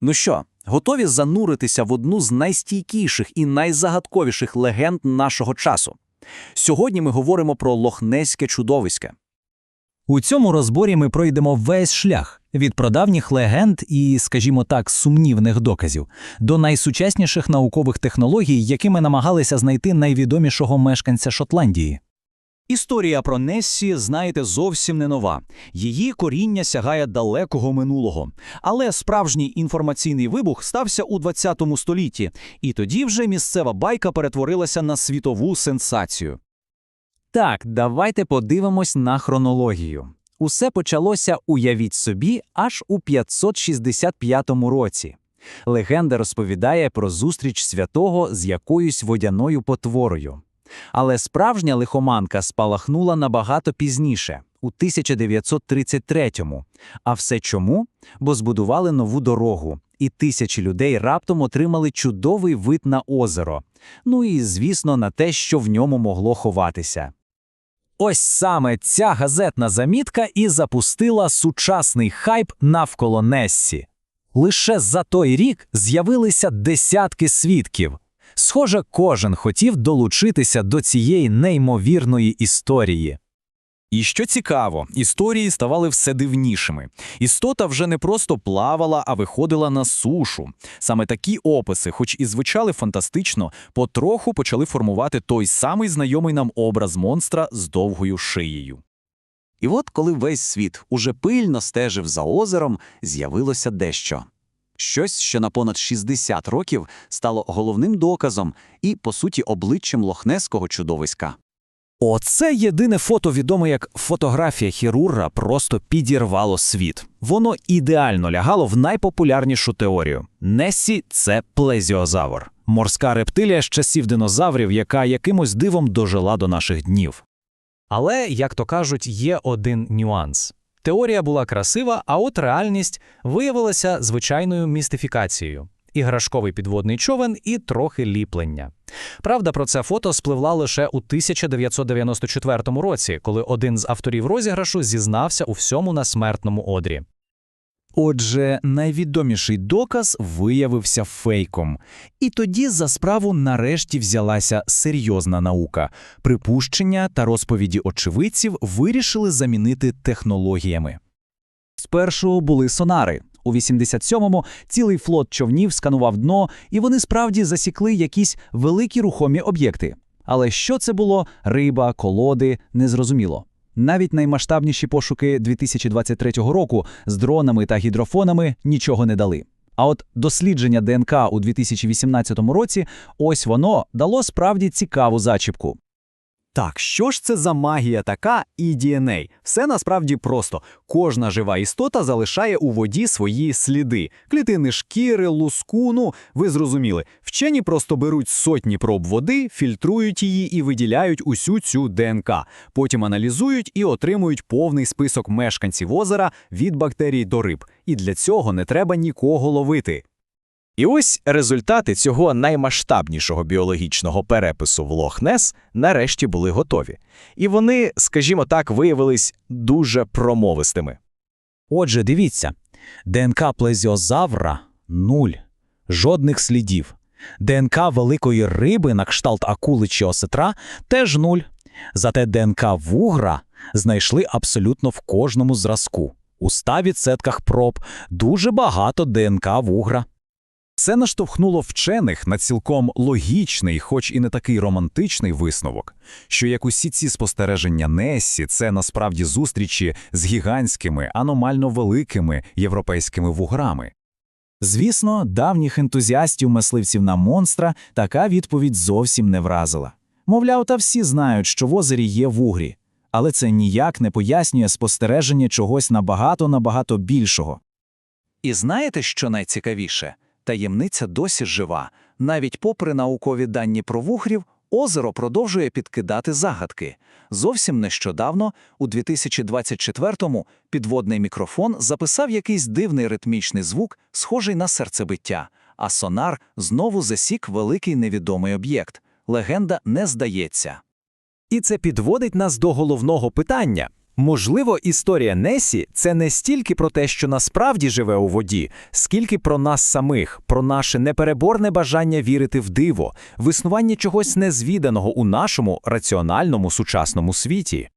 Ну що, готові зануритися в одну з найстійкіших і найзагадковіших легенд нашого часу? Сьогодні ми говоримо про лохнеське чудовиське. У цьому розборі ми пройдемо весь шлях від прадавніх легенд і, скажімо так, сумнівних доказів до найсучасніших наукових технологій, якими намагалися знайти найвідомішого мешканця Шотландії. Історія про Нессі, знаєте, зовсім не нова. Її коріння сягає далекого минулого. Але справжній інформаційний вибух стався у 20 столітті, і тоді вже місцева байка перетворилася на світову сенсацію. Так, давайте подивимось на хронологію. Усе почалося, уявіть собі, аж у 565 році. Легенда розповідає про зустріч святого з якоюсь водяною потворою. Але справжня лихоманка спалахнула набагато пізніше, у 1933-му. А все чому? Бо збудували нову дорогу, і тисячі людей раптом отримали чудовий вид на озеро. Ну і, звісно, на те, що в ньому могло ховатися. Ось саме ця газетна замітка і запустила сучасний хайп навколо Нессі. Лише за той рік з'явилися десятки свідків. Схоже, кожен хотів долучитися до цієї неймовірної історії. І що цікаво, історії ставали все дивнішими. Істота вже не просто плавала, а виходила на сушу. Саме такі описи, хоч і звучали фантастично, потроху почали формувати той самий знайомий нам образ монстра з довгою шиєю. І от коли весь світ уже пильно стежив за озером, з'явилося дещо. Щось, що на понад 60 років стало головним доказом і, по суті, обличчям лохнеського чудовиська. Оце єдине фото, відоме як фотографія хірурга, просто підірвало світ. Воно ідеально лягало в найпопулярнішу теорію. Нессі – це плезіозавр. Морська рептилія з часів динозаврів, яка якимось дивом дожила до наших днів. Але, як то кажуть, є один нюанс. Теорія була красива, а от реальність виявилася звичайною містифікацією. Іграшковий підводний човен і трохи ліплення. Правда про це фото спливла лише у 1994 році, коли один з авторів розіграшу зізнався у всьому на смертному одрі. Отже, найвідоміший доказ виявився фейком. І тоді за справу нарешті взялася серйозна наука. Припущення та розповіді очевидців вирішили замінити технологіями. Спершу були сонари. У 87-му цілий флот човнів сканував дно, і вони справді засікли якісь великі рухомі об'єкти. Але що це було риба, колоди незрозуміло. Навіть наймасштабніші пошуки 2023 року з дронами та гідрофонами нічого не дали. А от дослідження ДНК у 2018 році ось воно дало справді цікаву зачіпку. Так, що ж це за магія така і DNA? Все насправді просто. Кожна жива істота залишає у воді свої сліди. Клітини шкіри, луску, ну, ви зрозуміли. Вчені просто беруть сотні проб води, фільтрують її і виділяють усю цю ДНК. Потім аналізують і отримують повний список мешканців озера від бактерій до риб. І для цього не треба нікого ловити. І ось результати цього наймасштабнішого біологічного перепису в Лох-Нес нарешті були готові. І вони, скажімо так, виявились дуже промовистими. Отже, дивіться, ДНК плезіозавра – нуль, жодних слідів. ДНК великої риби на кшталт акули чи осетра – теж нуль. Зате ДНК вугра знайшли абсолютно в кожному зразку. У 100% проб дуже багато ДНК вугра. Це наштовхнуло вчених на цілком логічний, хоч і не такий романтичний висновок, що як усі ці спостереження Нессі, це насправді зустрічі з гігантськими, аномально великими європейськими вуграми. Звісно, давніх ентузіастів мисливців на монстра така відповідь зовсім не вразила. Мовляв, та всі знають, що в озері є вугрі, але це ніяк не пояснює спостереження чогось набагато-набагато більшого. І знаєте, що найцікавіше? Таємниця досі жива. Навіть попри наукові дані про вугрів, озеро продовжує підкидати загадки. Зовсім нещодавно, у 2024-му, підводний мікрофон записав якийсь дивний ритмічний звук, схожий на серцебиття, а сонар знову засік великий невідомий об'єкт. Легенда не здається. І це підводить нас до головного питання. Можливо, історія Несі це не стільки про те, що насправді живе у воді, скільки про нас самих, про наше непереборне бажання вірити в диво, в існування чогось незвіданого у нашому раціональному сучасному світі.